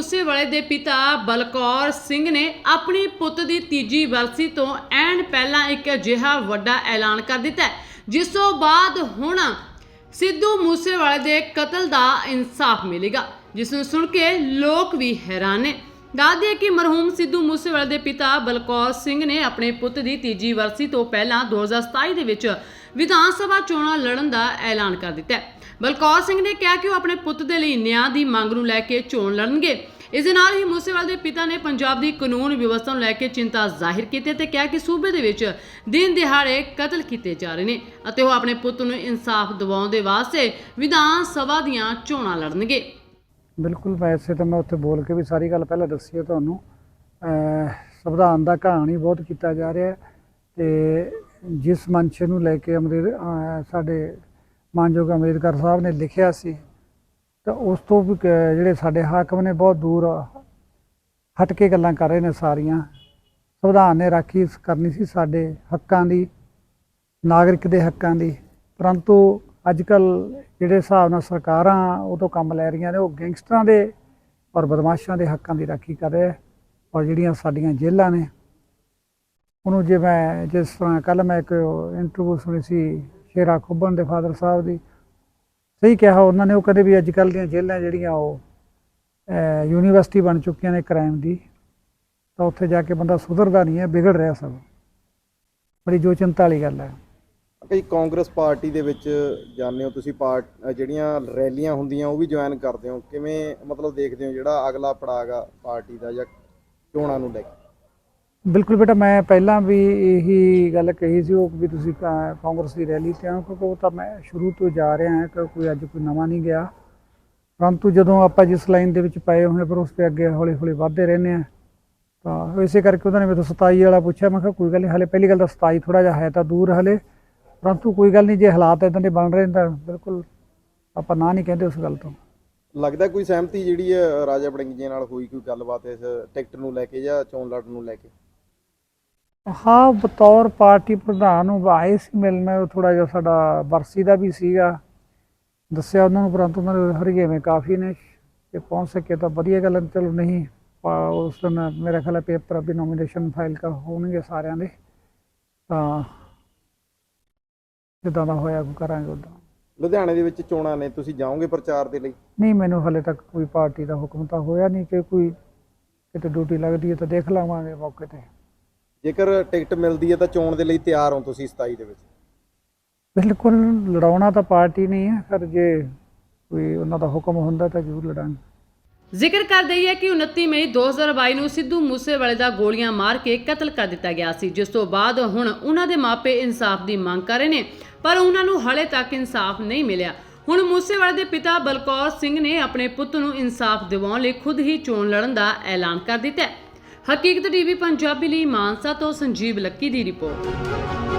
ਮੂਸੇਵਾਲੇ ਦੇ ਪਿਤਾ ਬਲਕੌਰ ਸਿੰਘ ਨੇ ਆਪਣੇ ਪੁੱਤ ਦੀ ਤੀਜੀ ਵਰਸੀ ਤੋਂ ਐਨ ਪਹਿਲਾਂ ਇੱਕ ਅਜਿਹਾ ਵੱਡਾ ਐਲਾਨ ਕਰ ਦਿੱਤਾ ਜਿਸ ਤੋਂ ਬਾਅਦ ਹੁਣ ਸਿੱਧੂ ਮੂਸੇਵਾਲੇ ਦੇ ਕਤਲ ਦਾ ਇਨਸਾਫ ਮਿਲੇਗਾ, ਜਿਸ ਨੂੰ ਸੁਣ ਕੇ ਲੋਕ ਵੀ ਹੈਰਾਨ ਨੇ। ਦੱਸ ਕਿ ਮਰਹੂਮ ਸਿੱਧੂ ਮੂਸੇਵਾਲੇ ਦੇ ਪਿਤਾ ਬਲਕੌਰ ਸਿੰਘ ਨੇ ਆਪਣੇ ਪੁੱਤ ਦੀ ਤੀਜੀ ਵਰਸੀ ਤੋਂ ਪਹਿਲਾਂ 2027 ਦੇ ਵਿੱਚ ਵਿਧਾਨ ਸਭਾ ਚੋਣਾਂ ਲੜਨ ਦਾ ਐਲਾਨ ਕਰ ਦਿੱਤਾ ਹੈ। ਬਲਕੌਰ ਸਿੰਘ ਨੇ ਕਿਹਾ ਕਿ ਉਹ ਆਪਣੇ ਪੁੱਤ ਦੇ ਲਈ ਨਿਆਂ ਦੀ ਮੰਗ ਨੂੰ ਲੈ ਕੇ ਚੋਣ ਲੜਨਗੇ। ਇਸ ਦੇ ਨਾਲ ਹੀ ਮੂਸੇਵਾਲ ਦੇ ਪਿਤਾ ਨੇ ਪੰਜਾਬ ਦੀ ਕਾਨੂੰਨ ਵਿਵਸਥਾ ਨੂੰ ਲੈ ਕੇ ਚਿੰਤਾ ਜ਼ਾਹਿਰ ਕੀਤੀ ਤੇ ਕਿਹਾ ਕਿ ਸੂਬੇ ਦੇ ਵਿੱਚ ਦਿਨ ਦਿਹਾੜੇ ਕਤਲ ਕੀਤੇ ਜਾ ਰਹੇ ਨੇ ਅਤੇ ਉਹ ਆਪਣੇ ਪੁੱਤ ਨੂੰ ਇਨਸਾਫ ਦਿਵਾਉਣ ਦੇ ਵਾਸਤੇ ਵਿਧਾਨ ਸਭਾ ਦੀਆਂ ਚੋਣਾਂ ਲੜਨਗੇ। ਬਿਲਕੁਲ, ਵੈਸੇ ਤਾਂ ਮੈਂ ਉੱਥੇ ਬੋਲ ਕੇ ਵੀ ਸਾਰੀ ਗੱਲ ਪਹਿਲਾਂ ਦੱਸੀ ਹੈ ਤੁਹਾਨੂੰ। ਸੰਵਿਧਾਨ ਦਾ ਕਹਾਣੀ ਬਹੁਤ ਕੀਤਾ ਜਾ ਰਿਹਾ ਹੈ ਤੇ ਜਿਸ ਮੰਚ ਨੂੰ ਲੈ ਕੇ ਅੰਮ੍ਰਿਤ ਸਾਡੇ ਮਾਨਯੋਗ ਅੰਬੇਦਕਰ ਸਾਹਿਬ ਨੇ ਲਿਖਿਆ ਸੀ ਤਾਂ ਉਸ ਤੋਂ ਵੀ ਕ- ਜਿਹੜੇ ਸਾਡੇ ਹਾਕਮ ਨੇ ਬਹੁਤ ਦੂਰ ਹਟ ਕੇ ਗੱਲਾਂ ਕਰ ਰਹੇ ਨੇ ਸਾਰੀਆਂ। ਸੰਵਿਧਾਨ ਨੇ ਰਾਖੀ ਕਰਨੀ ਸੀ ਸਾਡੇ ਹੱਕਾਂ ਦੀ, ਨਾਗਰਿਕ ਦੇ ਹੱਕਾਂ ਦੀ। ਪਰੰਤੂ ਅੱਜ ਕੱਲ ਜਿਹੜੇ ਹਿਸਾਬ ਨਾਲ ਸਰਕਾਰਾਂ ਉਹ ਤੋਂ ਕੰਮ ਲੈ ਰਹੀਆਂ ਨੇ, ਉਹ ਗੈਂਗਸਟਰਾਂ ਦੇ ਔਰ ਬਦਮਾਸ਼ਾਂ ਦੇ ਹੱਕਾਂ ਦੀ ਰਾਖੀ ਕਰ ਰਿਹਾ ਔਰ ਜਿਹੜੀਆਂ ਸਾਡੀਆਂ ਜੇਲ੍ਹਾਂ ਨੇ। ਉਹਨੂੰ ਜੇ ਮੈਂ ਜਿਸ ਤਰ੍ਹਾਂ ਕੱਲ ਮੈਂ ਇੱਕ ਇੰਟਰਵਿਊ ਸੁਣੀ ਸੀ ਸ਼ੇਰਾ ਖੁੱਬਨ ਦੇ ਫਾਦਰ ਸਾਹਿਬ ਦੀ ਸਹੀ ਕਿਹਾ ਉਹਨਾਂ ਨੇ, ਉਹ ਕਦੇ ਵੀ ਅੱਜ ਕੱਲ ਦੀਆਂ ਜੇਲ੍ਹਾਂ ਜਿਹੜੀਆਂ ਉਹ ਯੂਨੀਵਰਸਿਟੀ ਬਣ ਚੁੱਕੀਆਂ ਨੇ ਕ੍ਰਾਈਮ ਦੀ, ਤਾਂ ਉੱਥੇ ਜਾ ਕੇ ਬੰਦਾ ਸੁਧਰਦਾ ਨਹੀਂ ਹੈ, ਵਿਗੜ ਰਿਹਾ ਸਭ। ਬੜੀ ਜੋ ਚਿੰਤਾ ਵਾਲੀ ਗੱਲ ਹੈ। ਕਈ ਕਾਂਗਰਸ ਪਾਰਟੀ ਦੇ ਵਿੱਚ ਜਾਂਦੇ ਹੋ ਤੁਸੀਂ, ਪਾਰਟ ਜਿਹੜੀਆਂ ਰੈਲੀਆਂ ਹੁੰਦੀਆਂ ਉਹ ਵੀ ਜੁਆਇਨ ਕਰਦੇ ਹੋ। ਕਿਵੇਂ ਮਤਲਬ ਦੇਖਦੇ ਹੋ ਜਿਹੜਾ ਅਗਲਾ ਪੜਾਗਾ ਪਾਰਟੀ ਦਾ ਜਾਂ ਚੋਣਾਂ ਨੂੰ ਲੈ ਕੇ? ਬਿਲਕੁਲ ਬੇਟਾ, ਮੈਂ ਪਹਿਲਾਂ ਵੀ ਇਹੀ ਗੱਲ ਕਹੀ ਸੀ ਉਹ ਵੀ ਤੁਸੀਂ ਕਾਂਗਰਸ ਦੀ ਰੈਲੀ ਤੇ ਆਓ, ਕਿਉਂਕਿ ਉਹ ਤਾਂ ਮੈਂ ਸ਼ੁਰੂ ਤੋਂ ਜਾ ਰਿਹਾ ਹਾਂ, ਕਿ ਕੋਈ ਅੱਜ ਕੋਈ ਨਵਾਂ ਨਹੀਂ ਗਿਆ। ਪਰੰਤੂ ਜਦੋਂ ਆਪਾਂ ਜਿਸ ਲਾਈਨ ਦੇ ਵਿੱਚ ਪਏ ਹੋਏ ਪਰ ਉਸ ਤੇ ਅੱਗੇ ਹੌਲੀ ਹੌਲੀ ਵਧਦੇ ਰਹਿੰਦੇ ਆ ਤਾਂ ਇਸੇ ਕਰਕੇ ਉਹਨਾਂ ਨੇ ਮੈਨੂੰ 27 ਵਾਲਾ ਪੁੱਛਿਆ, ਮੈਂ ਕਿਹਾ ਕੋਈ ਗੱਲ ਨਹੀਂ, ਹਲੇ ਪਹਿਲੀ ਗੱਲ ਤਾਂ 27 ਥੋੜਾ ਜਿਹਾ ਹੈ ਤਾਂ ਦੂਰ ਹਲੇ। ਪਰੰਤੂ ਕੋਈ ਗੱਲ ਨਹੀਂ, ਜੇ ਹਾਲਾਤ ਇਦਾਂ ਦੇ ਬਣ ਰਹੇ ਤਾਂ ਬਿਲਕੁਲ ਆਪਾਂ ਨਾ ਨਹੀਂ ਕਹਿੰਦੇ ਉਸ ਗੱਲ ਤੋਂ। ਲੱਗਦਾ ਕੋਈ ਸਹਿਮਤੀ ਜਿਹੜੀ ਹੈ ਰਾਜਾ ਬੜਿੰਗ ਜੀ ਨਾਲ ਹੋਈ, ਕੋਈ ਗੱਲਬਾਤ ਇਸ ਟਿਕਟ ਨੂੰ ਲੈ ਕੇ ਜਾਂ ਚੋਣ ਲੜਨ ਨੂੰ ਲੈ ਕੇ? ਹਾਂ ਬਤੌਰ ਪਾਰਟੀ ਪ੍ਰਧਾਨ ਨੂੰ ਆਏ ਸੀ ਮਿਲਣਾ ਥੋੜਾ ਜਿਹਾ ਸਾਡਾ ਵਰਸੀ ਦਾ ਵੀ ਸੀਗਾ। ਦੱਸਿਆ ਉਹਨਾਂ ਨੂੰ ਪਰੰਤੂ ਉਹਨਾਂ ਦੇ ਹਰਗੇਵੇਂ ਕਾਫੀ ਨੇ। ਕਿ ਪਹੁੰਚ ਸਕੇ ਤਾਂ ਵਧੀਆ ਗੱਲ ਚਲੋ ਨਹੀਂ ਉਸ ਦਿਨ ਮੇਰਾ ਖਿਆਲ ਪੇਪਰ ਵੀ ਨੋਮੀਨੇਸ਼ਨ ਫਾਈਲ ਕਰ ਹੋਣਗੇ ਸਾਰਿਆਂ ਦੇ। ਤਾਂ ਜਿੱਦਾਂ ਦਾ ਹੋਇਆ ਕੋਈ ਕਰਾਂਗੇ ਉਦਾਂ। ਲੁਧਿਆਣੇ ਦੇ ਵਿੱਚ ਚੋਣਾਂ ਨੇ ਤੁਸੀਂ ਜਾਓਗੇ ਪ੍ਰਚਾਰ ਦੇ ਲਈ? ਨਹੀਂ ਮੈਨੂੰ ਹਲੇ ਤੱਕ ਕੋਈ ਪਾਰਟੀ ਦਾ ਹੁਕਮ ਤਾਂ ਹੋਇਆ ਨਹੀਂ ਕਿ ਕੋਈ ਕਿਤੇ ਡਿਊਟੀ ਲੱਗਦੀ ਹੈ ਤਾਂ ਦੇਖ ਲਵਾਂਗੇ ਮੌਕੇ ਤੇ। ਜੇਕਰ ਟਿਕਟ ਮਿਲਦੀ ਹੈ ਤਾਂ ਚੋਣ ਦੇ ਲਈ ਤਿਆਰ ਹੋ ਤੁਸੀਂ 27 ਦੇ ਵਿੱਚ। ਬਿਲਕੁਲ ਲੜਾਉਣਾ ਤਾਂ ਪਾਰਟੀ ਨਹੀਂ ਹੈ ਪਰ ਜੇ ਕੋਈ ਉਹਨਾਂ ਦਾ ਹੁਕਮ ਹੁੰਦਾ ਤਾਂ ਜ਼ਰੂਰ ਲੜਾਂਗੇ। ਜ਼ਿਕਰ ਕਰ ਦਈਏ ਕਿ 29 ਮਈ 2022 ਨੂੰ ਸਿੱਧੂ ਮੂਸੇਵਾਲੇ ਦਾ ਗੋਲੀਆਂ ਮਾਰ ਕੇ ਕਤਲ ਕਰ ਦਿੱਤਾ ਗਿਆ ਸੀ ਜਿਸ ਤੋਂ ਬਾਅਦ ਹੁਣ ਉਹਨਾਂ ਦੇ ਮਾਪੇ ਇਨਸਾਫ ਦੀ ਮੰਗ ਕਰ ਰਹੇ ਨੇ ਪਰ ਉਹਨਾਂ ਨੂੰ ਹਲੇ ਤੱਕ ਇਨਸਾਫ ਨਹੀਂ ਮਿਲਿਆ। ਹੁਣ ਮੂਸੇਵਾਲੇ ਦੇ ਪਿਤਾ ਬਲਕੌਰ ਸਿੰਘ ਨੇ ਆਪਣੇ ਪੁੱਤ ਨੂੰ ਇਨਸਾਫ ਦਿਵਾਉਣ ਲਈ ਖੁਦ ਹੀ ਚੋਣ ਲੜਨ ਦਾ ਐਲਾਨ ਕਰ ਦਿੱਤਾ ਹੈ। ਹਕੀਕਤ ਟੀਵੀ ਪੰਜਾਬੀ ਲਈ ਮਾਨਸਾ ਤੋਂ ਸੰਜੀਵ ਲੱਕੀ ਦੀ ਰਿਪੋਰਟ।